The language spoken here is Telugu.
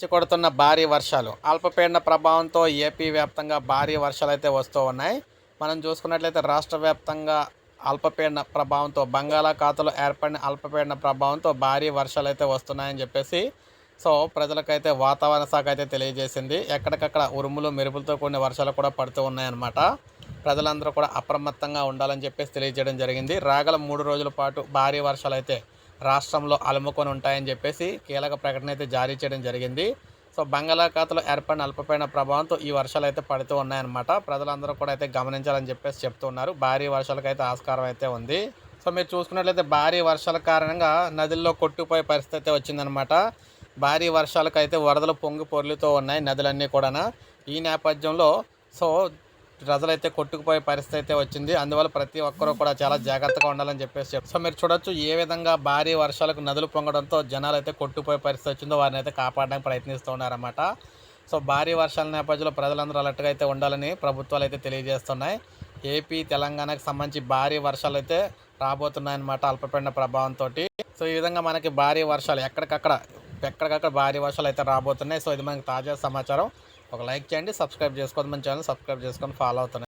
నుంచి కొడుతున్న భారీ వర్షాలు. అల్పపీడన ప్రభావంతో ఏపీ వ్యాప్తంగా భారీ వర్షాలు అయితే వస్తూ ఉన్నాయి. మనం చూసుకున్నట్లయితే రాష్ట్ర వ్యాప్తంగా అల్పపీడన ప్రభావంతో బంగాళాఖాతంలో ఏర్పడిన అల్పపీడన ప్రభావంతో భారీ వర్షాలు అయితే వస్తున్నాయని చెప్పేసి సో ప్రజలకైతే వాతావరణ శాఖ అయితే తెలియజేసింది. ఎక్కడికక్కడ ఉరుములు మెరుపులతో కూడిన వర్షాలు కూడా పడుతూ ఉన్నాయన్నమాట. ప్రజలందరూ కూడా అప్రమత్తంగా ఉండాలని చెప్పేసి తెలియజేయడం జరిగింది. రాగల మూడు రోజుల పాటు భారీ వర్షాలు అయితే రాష్ట్రంలో అలుముకొని ఉంటాయని చెప్పేసి కీలక ప్రకటన అయితే జారీ చేయడం జరిగింది. సో బంగాళాఖాతంలో ఏర్పడిన అల్పపీడన ప్రభావంతో ఈ వర్షాలు అయితే పడుతూ ఉన్నాయన్నమాట. ప్రజలందరూ కూడా అయితే గమనించాలని చెప్పేసి చెప్తున్నారు. భారీ వర్షాలకు అయితే ఆస్కారం అయితే ఉంది. సో మీరు చూసుకున్నట్లయితే భారీ వర్షాల కారణంగా నదుల్లో కొట్టుకుపోయే పరిస్థితి అయితే వచ్చిందనమాట భారీ వర్షాలకు అయితే వరదలు పొంగి పొర్లుతూ ఉన్నాయి నదులన్నీ కూడా ఈ నేపథ్యంలో సో ప్రజలైతే కొట్టుకుపోయే పరిస్థితి అయితే వచ్చింది. అందువల్ల ప్రతి ఒక్కరూ కూడా చాలా జాగ్రత్తగా ఉండాలని చెప్పేసి చెప్ సో మీరు చూడొచ్చు ఏ విధంగా భారీ వర్షాలకు నదులు పొంగడంతో జనాలు అయితే కొట్టుకుపోయే పరిస్థితి వచ్చిందో వారిని అయితే కాపాడడానికి ప్రయత్నిస్తూ ఉన్నారన్నమాట. సో భారీ వర్షాల నేపథ్యంలో ప్రజలందరూ అలర్ట్గా అయితే ఉండాలని ప్రభుత్వాలు అయితే తెలియజేస్తున్నాయి. ఏపీ తెలంగాణకు సంబంధించి భారీ వర్షాలు అయితే రాబోతున్నాయన్నమాట అల్పపీడన ప్రభావంతో సో ఈ విధంగా మనకి భారీ వర్షాలు ఎక్కడికక్కడ ఎక్కడికక్కడ భారీ వర్షాలు అయితే రాబోతున్నాయి. సో ఇది మనకి తాజా సమాచారం. ఒక లైక్ చేయండి సబ్స్క్రైబ్ చేసుకోండి మన ఛానల్ సబ్స్క్రైబ్ చేసుకొని ఫాలో అవుతున్నాయి